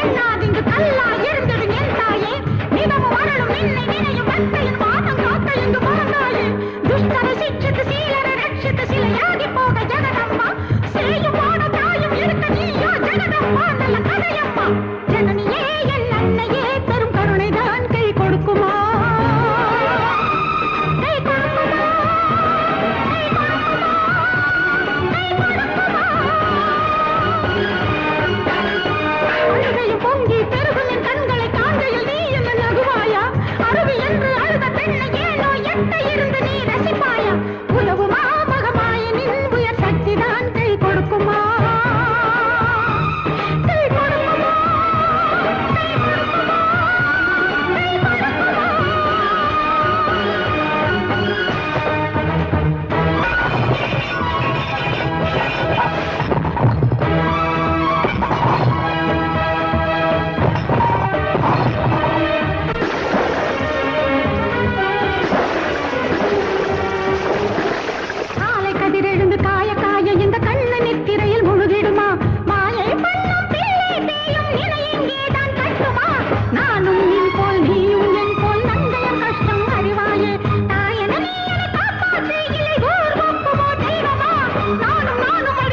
எண்ணாதிங்கு கல்லா இருந்திடும் என் தாயே. நிதமும் அருளும் என்னை நினையும் அத்தையும் பாதம் காத்தையும் போக முட்டை நீ ரசிப்பாயா? Não, não, não,